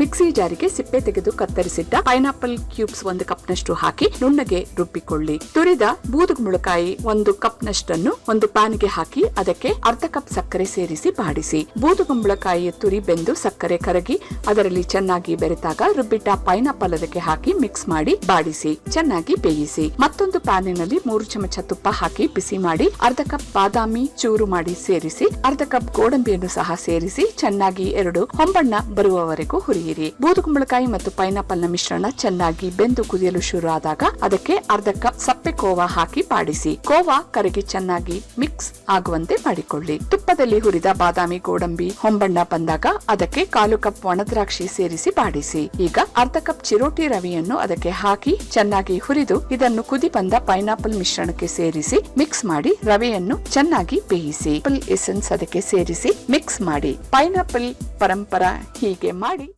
Mixie ಜಾರಿಗೆ ಸಿಪ್ಪೆ ತೆಗೆದು ಕತ್ತರಿಸಿದ್ದ ಪೈನಾಪಲ್ ಕ್ಯೂಬ್ಸ್ ಒಂದು ಕಪ್ನಷ್ಟು ಹಾಕಿ ನುಣ್ಣಗೆ ರುಬ್ಬಿಕೊಳ್ಳಿ. ತುರಿದ ಬೂದುಗುಂಬಳಕಾಯಿ ಒಂದು ಕಪ್ನಷ್ಟನ್ನು ಒಂದು ಪ್ಯಾನ್ಗೆ ಹಾಕಿ ಅದಕ್ಕೆ ಅರ್ಧ ಕಪ್ ಸಕ್ಕರೆ ಸೇರಿಸಿ ಬಾಡಿಸಿ. ಬೂದುಗುಂಬಳಕಾಯಿಯ ತುರಿ ಬೆಂದು ಸಕ್ಕರೆ ಕರಗಿ ಅದರಲ್ಲಿ ಚೆನ್ನಾಗಿ ಬೆರೆತಾಗ ರುಬ್ಬಿಟ್ಟ ಪೈನಾಪಲ್ ಅದಕ್ಕೆ ಹಾಕಿ ಮಿಕ್ಸ್ ಮಾಡಿ ಬಾಡಿಸಿ, ಚೆನ್ನಾಗಿ ಬೇಯಿಸಿ. ಮತ್ತೊಂದು ಪ್ಯಾನಿನಲ್ಲಿ ಮೂರು ಚಮಚ ತುಪ್ಪ ಹಾಕಿ ಬಿಸಿ ಮಾಡಿ ಅರ್ಧ ಕಪ್ ಬಾದಾಮಿ ಚೂರು ಮಾಡಿ ಸೇರಿಸಿ, ಅರ್ಧ ಕಪ್ ಗೋಡಂಬಿಯನ್ನು ಸಹ ಸೇರಿಸಿ ಚೆನ್ನಾಗಿ ಎರಡು ಹೊಂಬಣ್ಣ ಬರುವವರೆಗೂ ಹುರಿಯಿರಿ. ಬೂದುಗುಂಬಳಕಾಯಿ ಮತ್ತು ಪೈನಾಪಲ್ನ ಮಿಶ್ರಣ ಚೆನ್ನಾಗಿ ಬೆಂದು ಕುದಿಯಲು ಶುರು ಆದಾಗ ಅದಕ್ಕೆ ಅರ್ಧ ಕಪ್ ಸಪ್ಪೆ ಕೋವಾ ಹಾಕಿ ಬಾಡಿಸಿ ಕೋವಾ ಕರಗಿ ಚೆನ್ನಾಗಿ ಮಿಕ್ಸ್ ಆಗುವಂತೆ ಮಾಡಿಕೊಳ್ಳಿ. ತುಪ್ಪದಲ್ಲಿ ಹುರಿದ ಬಾದಾಮಿ, ಗೋಡಂಬಿ, ಹೊಂಬಣ್ಣ ಬಂದಾಗ ಅದಕ್ಕೆ ಕಾಲು ಕಪ್ ಒಣದ್ರಾಕ್ಷಿ ಸೇರಿಸಿ ಪಾಡಿಸಿ. ಈಗ ಅರ್ಧ ಕಪ್ ಚಿರೋಟಿ ರವಿಯನ್ನು ಅದಕ್ಕೆ ಹಾಕಿ ಚೆನ್ನಾಗಿ ಹುರಿದು ಇದನ್ನು ಕುದಿ ಬಂದ ಪೈನಾಪಲ್ ಮಿಶ್ರಣಕ್ಕೆ ಸೇರಿಸಿ ಮಿಕ್ಸ್ ಮಾಡಿ ರವೆಯನ್ನು ಚೆನ್ನಾಗಿ ಬೇಯಿಸಿ. ಎಸೆನ್ಸ್ ಅದಕ್ಕೆ ಸೇರಿಸಿ ಮಿಕ್ಸ್ ಮಾಡಿ. ಪೈನಾಪಲ್ ಪರಂಪರ ಹೀಗೆ ಮಾಡಿ.